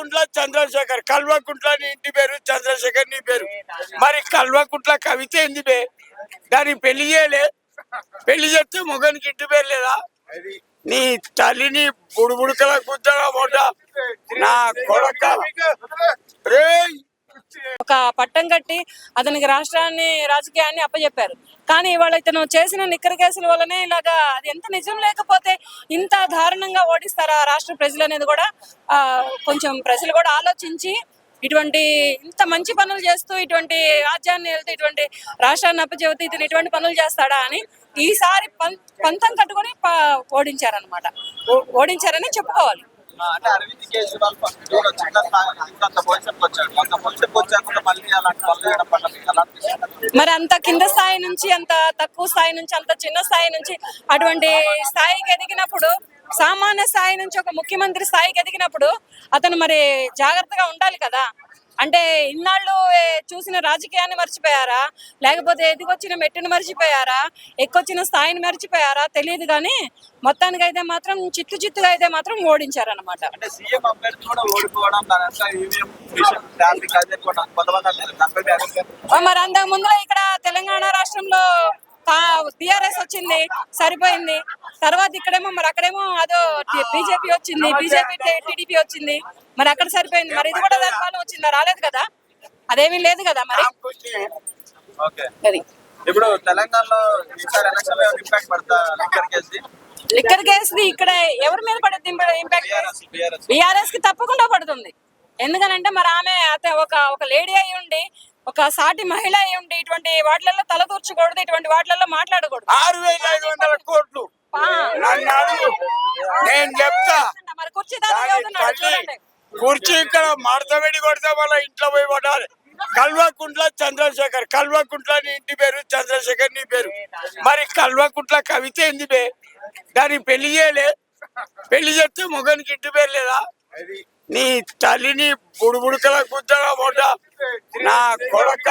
కల్వకుంట్ల చంద్రశేఖర్. కల్వకుంట్ల నీ ఇంటి పేరు చంద్రశేఖర్ నీ పేరు. మరి కల్వకుంట్ల కవిత ఏంది బే? దానికి పెళ్ళి చేయలే. పెళ్ళి చేస్తే మొగనికి ఇంటి పేరు లేదా? నీ తల్లిని బుడుబుడుకల గుద్దగా మొట్ట నా కొడక. రేయ్ పట్టం కట్టి అతనికి రాష్ట్రాన్ని రాజకీయాన్ని అప్పచెప్పారు కానీ ఇవాళ ఇతను చేసిన నిక్కర కేసుల వల్లనే ఇలాగా అది ఎంత నిజం లేకపోతే ఇంత దారుణంగా ఓడిస్తారా రాష్ట్ర ప్రజలు అనేది కూడా కొంచెం ప్రజలు కూడా ఆలోచించి ఇటువంటి ఇంత మంచి పనులు చేస్తూ ఇటువంటి రాజ్యాన్ని వెళ్తూ ఇటువంటి రాష్ట్రాన్ని అప్పచెబుతూ ఇతను ఇటువంటి పనులు చేస్తాడా అని ఈసారి పం- పంతం కట్టుకొని ప- ఓడించారనమాట ఓడించారని చెప్పుకోవాలి. అంటే అరవింద్ కేజ్రీవాల్ ఫస్ట్ కూడా చిన్న స్థాయి అంత పొజిషన్కి వచ్చాడు అంత పొజిషన్కి వచ్చాక మళ్ళీ అలాంటి పనులు చేయడం పట్ల మీకు ఎలా మరి అంత కింద స్థాయి నుంచి అంత తక్కువ స్థాయి నుంచి అంత చిన్న స్థాయి నుంచి అటువంటి స్థాయికి ఎదిగినప్పుడు సామాన్య స్థాయి నుంచి ఒక ముఖ్యమంత్రి స్థాయికి ఎదిగినప్పుడు అతను మరి జాగ్రత్తగా ఉండాలి కదా? అంటే ఇన్నాళ్ళు చూసిన రాజకీయాన్ని మర్చిపోయారా? లేకపోతే ఎదిగొచ్చిన మెట్టును మర్చిపోయారా? ఎక్కొచ్చిన స్థాయిని మర్చిపోయారా? తెలియదు కానీ మొత్తానికైతే మాత్రం చిత్తు చిత్తుగా అయితే మాత్రం ఓడించారనమాట? మరి అంతకు ముందులో ఇక్కడ తెలంగాణ రాష్ట్రంలో టిఆర్ఎస్ వచ్చింది సరిపోయింది. తర్వాత ఇక్కడేమో మరి అక్కడేమో అదో బీజేపీ వచ్చింది. బీజేపీ టీడీపీ వచ్చింది. మరి అక్కడ సరిపోయింది. మరి ఇది కూడా దానివల్ల వచ్చిందా? రాలేదు కదా? అదేమీ లేదు కదా మరి? అది. ఇప్పుడు తెలంగాణలో ఈసారి ఎలక్షన్ ఇంపాక్ట్ పడతా లిక్కర్ కేసు లిక్కర్ కేసుది ఇక్కడ ఎవరి మీద పడుతుంది ఇంపాక్ట్ బీఆర్ఎస్కి తప్పకుండా పడుతుంది. ఎందుకనంటే మరి ఆమె అత ఒక ఒక లేడీ అయి ఉండి ఒక సాటి మహిళ అయి ఉండి ఇటువంటి వాటిలలో తలదూర్చకూడదు ఇటువంటి వాటిలలో మాట్లాడకూడదు. ఆరు వేల ఐదు వందల కోట్లు. నన్ను నేను చెప్తా. మరి కుర్చీ ఇక్కడ మడతబెడి కొడితే వాళ్ళ ఇంట్లో పోయి పడాలి. కల్వకుంట్ల చంద్రశేఖర్ కల్వకుంట్ల నీ ఇంటి పేరు చంద్రశేఖర్ నీ పేరు. మరి కల్వకుంట్ల కవిత ఏంది బే? దానికి పెళ్ళి చేయలే. పెళ్ళి చేస్తే మొగనికి ఇంటి పేరు లేదా? నీ తల్లిని బుడుబుడుకల గుద్దగా మొట్ట నా కొడక.